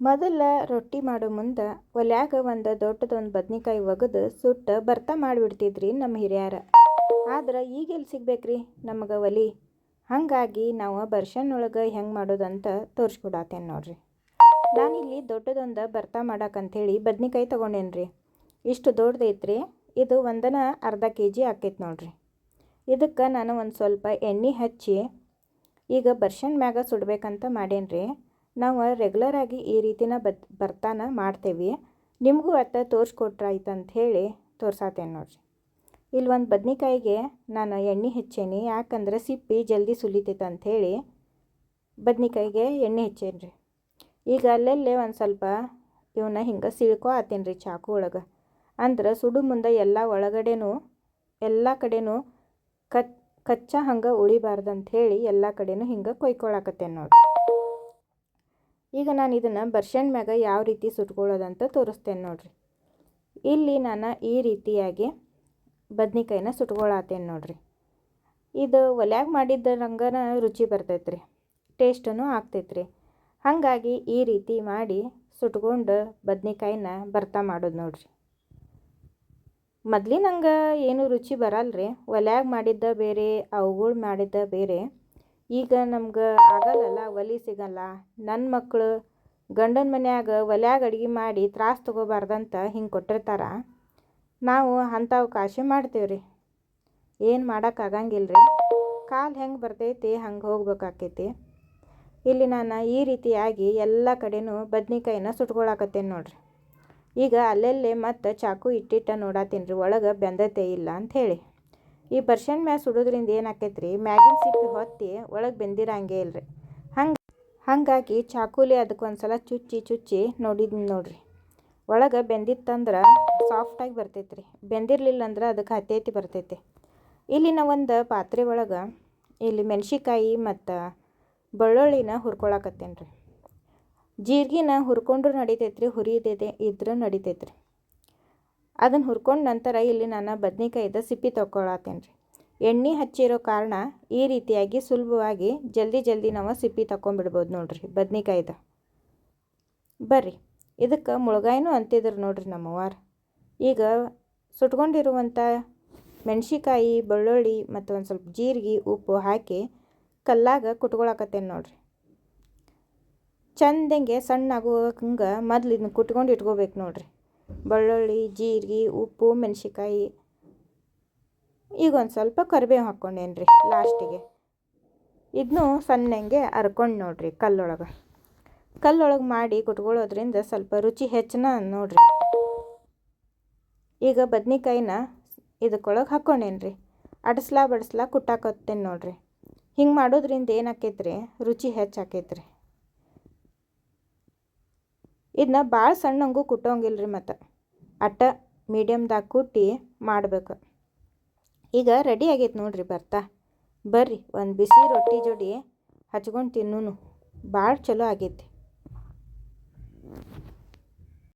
ಮೊದಲ ರೊಟ್ಟಿ ಮಾಡೋ ಮುಂದೆ ಒಲ್ಯಾಗ ಒಂದು ದೊಡ್ಡದೊಂದು ಬದ್ನಿಕಾಯಿ ಒಗೆದು ಸುಟ್ಟು ಬರ್ತಾ ಮಾಡಿಬಿಡ್ತಿದ್ರಿ ನಮ್ಮ ಹಿರಿಯರ. ಆದ್ರೆ ಈಗ ಎಲ್ಲಿ ಸಿಗ್ಬೇಕ್ರಿ ನಮಗೆ ಒಲಿ? ಹಾಗಾಗಿ ನಾವು ಬರ್ಷನ್ನೊಳಗೆ ಹೆಂಗೆ ಮಾಡೋದಂತ ತೋರಿಸ್ಕೊಡತ್ತೇನೆ ನೋಡ್ರಿ. ನಾನಿಲ್ಲಿ ದೊಡ್ಡದೊಂದು ಬರ್ತಾ ಮಾಡಕ್ಕಂಥೇಳಿ ಬದ್ನಿಕಾಯಿ ತೊಗೊಂಡೇನ್ರಿ. ಇಷ್ಟು ದೊಡ್ಡದೈತ್ರಿ, ಇದು ಒಂದನ ಅರ್ಧ ಕೆ ಜಿ ಆಕೈತೆ ನೋಡ್ರಿ. ಇದಕ್ಕೆ ನಾನು ಒಂದು ಸ್ವಲ್ಪ ಎಣ್ಣೆ ಹಚ್ಚಿ ಈಗ ಬರ್ಷನ್ ಮ್ಯಾಗ ಸುಡ್ಬೇಕಂತ ಮಾಡೇನ್ರಿ. ನಾವು ರೆಗ್ಯುಲರಾಗಿ ಈ ರೀತಿನ ಬದ್, ಬರ್ತಾನ ಮಾಡ್ತೇವೆ. ನಿಮಗೂ ಅತ್ತ ತೋರಿಸ್ಕೊಟ್ರಾಯ್ತು ಅಂತ ಹೇಳಿ ತೋರ್ಸಾತೇನೆ ನೋಡ್ರಿ. ಇಲ್ಲಿ ಒಂದು ಬದ್ನಿಕಾಯಿಗೆ ನಾನು ಎಣ್ಣೆ ಹೆಚ್ಚೇನಿ, ಯಾಕಂದ್ರೆ ಸಿಪ್ಪಿ ಜಲ್ದಿ ಸುಲಿತೈತೆ ಹೇಳಿ ಬದ್ನಿಕಾಯಿಗೆ ಎಣ್ಣೆ ಹಚ್ಚೇನಿ ರೀ ಈಗ ಅಲ್ಲಲ್ಲೇ ಒಂದು ಸ್ವಲ್ಪ ಇವನ್ನ ಹಿಂಗೆ ಸಿಳ್ಕೊ ಆತೇನೆ ರೀ ಚಾಕು ಒಳಗೆ. ಅಂದ್ರೆ ಸುಡು ಮುಂದೆ ಎಲ್ಲ ಒಳಗಡೆನೂ, ಎಲ್ಲ ಕಡೆನೂ ಕಚ್, ಕಚ್ಚಾ ಹಂಗೆ ಉಳಿಬಾರ್ದು ಹೇಳಿ ಎಲ್ಲ ಕಡೆನೂ ಹಿಂಗೆ ಕೊಯ್ಕೊಳಕತ್ತೇನೆ ನೋಡಿ ಈಗ ನಾನು ಇದನ್ನು ಬರ್ಷನ್ ಮ್ಯಾಗ ಯಾವ ರೀತಿ ಸುಟ್ಕೊಳ್ಳೋದಂತ ತೋರಿಸ್ತೇನೆ ನೋಡ್ರಿ. ಇಲ್ಲಿ ನಾನು ಈ ರೀತಿಯಾಗಿ ಬದ್ನಿಕಾಯಿನ ಸುಟ್ಕೊಳತ್ತೇನೆ ನೋಡ್ರಿ. ಇದು ಒಲ್ಯಾಗ ಮಾಡಿದ್ದ ರಂಗನ ರುಚಿ ಬರ್ತೈತ್ರಿ ಆಗ್ತೈತೆ ರೀ ಹಾಗಾಗಿ ಈ ರೀತಿ ಮಾಡಿ ಸುಟ್ಕೊಂಡು ಬದ್ನಿಕಾಯಿನ ಬರ್ತಾ ಮಾಡೋದು ನೋಡ್ರಿ. ಮೊದ್ಲಿನಂಗೆ ಏನು ರುಚಿ ಬರಲ್ಲ ರೀ ಒಲ್ಯಾಗ ಮಾಡಿದ್ದ ಬೇರೆ, ಅವುಗಳು ಮಾಡಿದ್ದ ಬೇರೆ. ಈಗ ನಮ್ಗೆ ಆಗಲ್ಲಲ್ಲ, ಒಲೆ ಸಿಗಲ್ಲ. ನನ್ನ ಮಕ್ಕಳು ಗಂಡನ ಮನ್ಯಾಗ ಒಲ್ಯಾಗ ಅಡುಗೆ ಮಾಡಿ ತ್ರಾಸ ತಗೋಬಾರ್ದಂತ ಹಿಂಗೆ ಕೊಟ್ಟಿರ್ತಾರೆ. ನಾವು ಅಂಥವು ಕಾಶಿ ಮಾಡ್ತೀವಿ ರೀ ಏನು ಮಾಡೋಕ್ಕಾಗಂಗಿಲ್ಲ ರೀ ಕಾಲು ಹೆಂಗೆ ಬರ್ತೈತಿ ಹಂಗೆ ಹೋಗ್ಬೇಕಾಕೈತಿ. ಇಲ್ಲಿ ನಾನು ಈ ರೀತಿಯಾಗಿ ಎಲ್ಲ ಕಡೆನೂ ಬದ್ನಿಕಾಯಿನ ಸುಟ್ಕೊಳಕತ್ತೇನೆ ನೋಡ್ರಿ. ಈಗ ಅಲ್ಲೆಲ್ಲೇ ಮತ್ತು ಚಾಕು ಇಟ್ಟಿಟ್ಟ ನೋಡತ್ತೀನಿ ರೀ ಒಳಗೆ ಬೆಂದತೆ ಇಲ್ಲ ಅಂಥೇಳಿ ಈ ಬರ್ಷನ್ ಮ್ಯಾಗ ಸುಡೋದ್ರಿಂದ ಏನಾಕೈತೆ ರೀ ಮ್ಯಾಗಿನ ಸಿಪ್ಪಿ ಹೊತ್ತಿ ಒಳಗೆ ಬೆಂದಿರಂಗೆ ಇಲ್ರಿ. ಹಂಗೆ ಹಾಗಾಗಿ ಚಾಕುಲಿ ಅದಕ್ಕೆ ಒಂದು ಸಲ ಚುಚ್ಚಿ ಚುಚ್ಚಿ ನೋಡಿದ್ನಿ ನೋಡ್ರಿ. ಒಳಗೆ ಬೆಂದಿತ್ತಂದ್ರೆ ಸಾಫ್ಟಾಗಿ ಬರ್ತೈತೆ ಬೆಂದಿರಲಿಲ್ಲ ಅಂದ್ರೆ ಅದಕ್ಕೆ ಹತ್ತೈತಿ ಬರ್ತೈತಿ. ಇಲ್ಲಿ ಒಂದು ಪಾತ್ರೆ ಒಳಗೆ ಇಲ್ಲಿ ಮೆಣಸಿಕಾಯಿ ಮತ್ತು ಬೆಳ್ಳುಳ್ಳಿನ ಹುರ್ಕೊಳಕತ್ತೇನೆ ರೀ ಜೀರಿಗೆನ ಹುರ್ಕೊಂಡ್ರೂ ನಡಿತೈತೆ ರೀ ಇದ್ರೂ ನಡಿತೈತೆ ಅದನ್ನು ಹುರ್ಕೊಂಡು ನಂತರ ಇಲ್ಲಿ ನಾನು ಬದ್ನಿಕಾಯಿದ ಸಿಪ್ಪಿ ತೊಗೊಳತ್ತೇನೆ ರೀ ಎಣ್ಣೆ ಹಚ್ಚಿರೋ ಕಾರಣ ಈ ರೀತಿಯಾಗಿ ಸುಲಭವಾಗಿ ಜಲ್ದಿ ಜಲ್ದಿ ನಾವು ಸಿಪ್ಪಿ ತಗೊಂಬಿಡ್ಬೋದು ನೋಡ್ರಿ ಬದ್ನಿಕಾಯಿದ. ಬರ್ರಿ, ಇದಕ್ಕೆ ಮುಳುಗಾಯಿನೂ ಅಂತಿದ್ರು ನೋಡ್ರಿ ನಮ್ಮವ್ವಾರ ಈಗ ಸುಟ್ಕೊಂಡಿರುವಂಥ ಮೆಣ್ಸಿಕಾಯಿ, ಬೆಳ್ಳುಳ್ಳಿ ಮತ್ತು ಒಂದು ಸ್ವಲ್ಪ ಜೀರಿಗೆ, ಉಪ್ಪು ಹಾಕಿ ಕಲ್ಲಾಗ ಕುಟ್ಕೊಳಕತ್ತೇನೆ ನೋಡ್ರಿ. ಚಂದಂಗೆ ಸಣ್ಣ ಆಗುವಂಗೆ ಮೊದ್ಲು ಇದನ್ನ ಕುಟ್ಕೊಂಡು ಇಟ್ಕೋಬೇಕು ನೋಡ್ರಿ. ಬೆಳ್ಳುಳ್ಳಿ, ಜೀರಿಗೆ, ಉಪ್ಪು, ಮೆಣಸಿನ್ಕಾಯಿ. ಈಗ ಒಂದು ಸ್ವಲ್ಪ ಕರಿಬೇವು ಹಾಕ್ಕೊಂಡೇನಿ ರೀ ಲಾಸ್ಟಿಗೆ. ಇದನ್ನೂ ಸಣ್ಣಂಗೆ ಅರ್ಕೊಂಡು ನೋಡಿರಿ ಕಲ್ಲೊಳಗೆ. ಕಲ್ಲೊಳಗೆ ಮಾಡಿ ಕುಟ್ಕೊಳ್ಳೋದ್ರಿಂದ ಸ್ವಲ್ಪ ರುಚಿ ಹೆಚ್ಚನ ನೋಡಿರಿ. ಈಗ ಬದ್ನಿಕಾಯಿನ ಇದಕ್ಕೊಳಗೆ ಹಾಕ್ಕೊಂಡೇನಿ ರೀ ಅಡಸ್ಲಾ ಬಡಿಸ್ಲಾ ಕುಟ್ಟಾಕತ್ತೇನೆ ನೋಡಿರಿ. ಹಿಂಗೆ ಮಾಡೋದ್ರಿಂದ ಏನಾಕೈತ್ರಿ? ರುಚಿ ಹೆಚ್ಚಾಕೈತ್ರಿ. ಇದನ್ನ ಭಾಳ ಸಣ್ಣಂಗು ಕುಟ್ಟೋಂಗಿಲ್ಲ ರೀ ಮತ್ತು. ಅಟ್ಟ ಮೀಡಿಯಮ್ದಾಗ ಕುಟ್ಟಿ ಮಾಡಬೇಕು. ಈಗ ರೆಡಿ ಆಗೈತೆ ನೋಡ್ರಿ ಬರ್ತಾ. ಬರ್ರಿ, ಒಂದು ಬಿಸಿ ರೊಟ್ಟಿ ಜೋಡಿ ಹಚ್ಕೊಂಡು ತಿನ್ನೂನು. ಭಾಳ ಚಲೋ ಆಗೈತಿ.